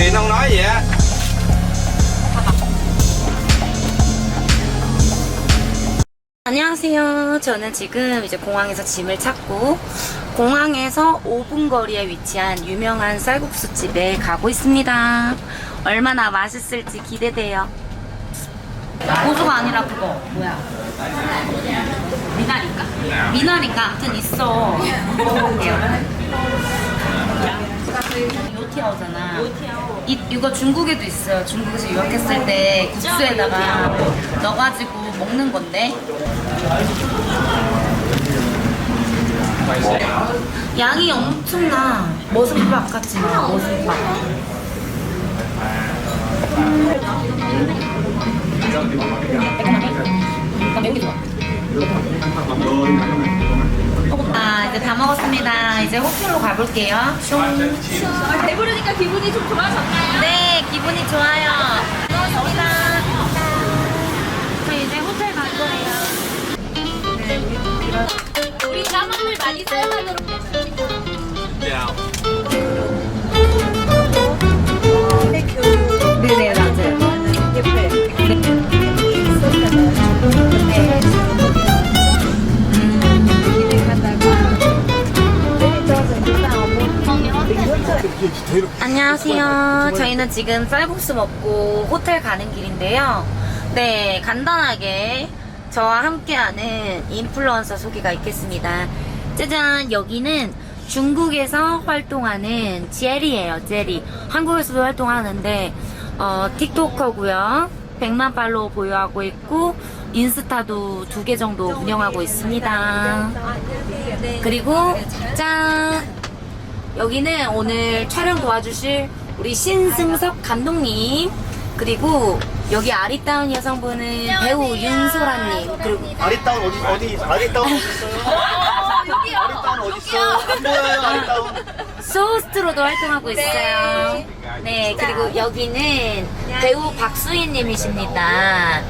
thì không nói gì á 안녕하세요. 저는 지금 이제 공항에서 짐을 찾고 공항에서 5분 거리에 위치한 유명한 쌀국수 집에 가고 있습니다. 얼마나 맛있을지 기대돼요. 고수가 아니라 그거 뭐야? 미나리인가? 미나리인가? 아무튼 있어. 먹어볼게요. 요티아오잖아. 이, 이거 중국에도 있어요. 중국에서 유학했을 때 국수에다가 넣어가지고 먹는 건데. 양이 엄청나. 머슴밥 같지 마, 머슴밥. 나 매운 게 좋아. 아, 이제 다 먹었습니다. 이제 호텔로 가볼게요. 슝. 배부르니까 기분이 좀 좋아졌나요? 네, 기분이 좋아요. 고맙습니다. 안녕하세요. 저희는 지금 쌀국수 먹고 호텔 가는 길인데요. 네, 간단하게 저와 함께하는 인플루언서 소개가 있겠습니다. 짜잔, 여기는 중국에서 활동하는 제리예요, 제리. 한국에서도 활동하는데, 어, 틱토커고요. 100만 팔로워 보유하고 있고, 인스타도 두 개 정도 운영하고 있습니다. 그리고, 짠! 여기는 오늘 촬영 도와주실 우리 신승석 감독님 그리고 여기 아리따운 여성분은 배우 윤소라님 그리고 아리따운 어디 어디 아리따운 어디 있어요? 여기요. 아리따운 어디 있어? 안 보여요 아리따운. 소스트로도 활동하고 있어요. 네, 그리고 여기는 배우 박수희님이십니다.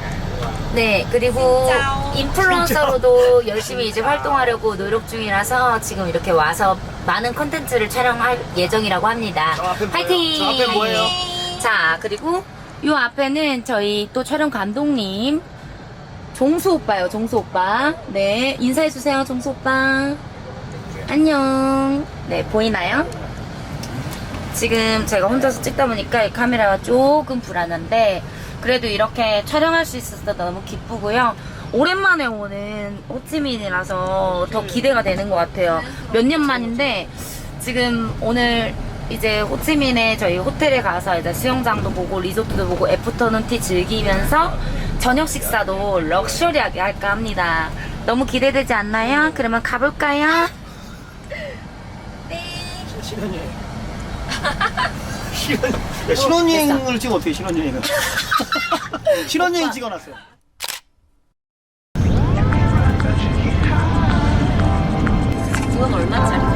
네, 그리고 인플루언서로도 열심히 이제 활동하려고 노력 중이라서 지금 이렇게 와서 많은 컨텐츠를 촬영할 예정이라고 합니다. 저 앞에 뭐예요? 파이팅! 저 앞에 뭐예요? 자, 그리고 요 앞에는 저희 또 촬영 감독님 종수 오빠요, 종수 오빠. 네, 인사해 주세요, 종수 오빠. 안녕. 네, 보이나요? 지금 제가 혼자서 찍다 보니까 이 카메라가 조금 불안한데, 그래도 이렇게 촬영할 수 있어서 너무 기쁘고요. 오랜만에 오는 호치민이라서 더 기대가 되는 것 같아요. 몇 년 만인데, 지금 오늘 이제 호치민에 저희 호텔에 가서 이제 수영장도 보고 리조트도 보고 애프터눈티 즐기면서 저녁 식사도 럭셔리하게 할까 합니다. 너무 기대되지 않나요? 그러면 가볼까요? 신 야, 신혼여행을 찍으면 어떻게 신혼여행을? 신혼여행 찍어놨어요. 이건 얼마짜리?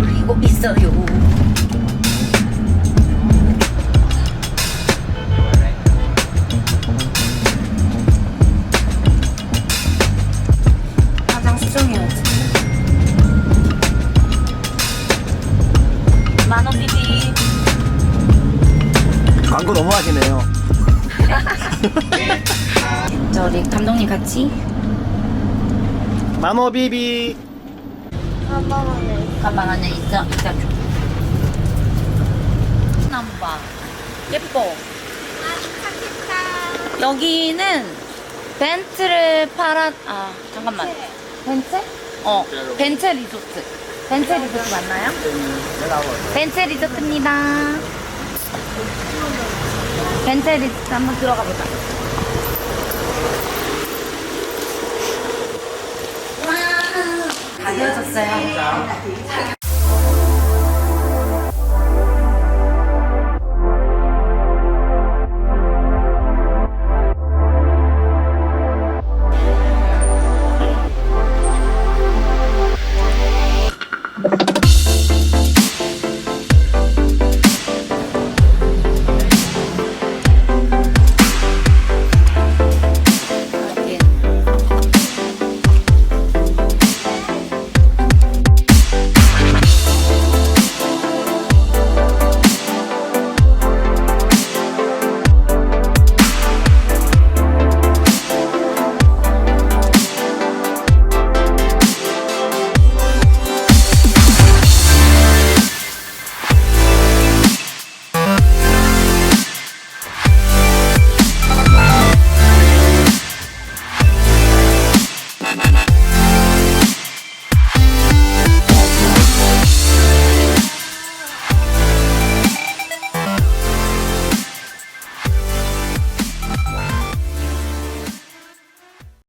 올리고 있어요. 화장 수정해야지. 만원 비비. 광고 너무 하시네요. 저 우리 감독님 같이 마모비비. 가방 안에 있어. 있어. 나무 봐. 예뻐. 여기는 벤츠를 팔아, 아, 잠깐만. 벤츠? 어, 벤츠 리조트. 벤츠 리조트 맞나요? 벤츠 리조트입니다. 벤츠 리조트 한번 들어가 보자. 다 되어졌어요.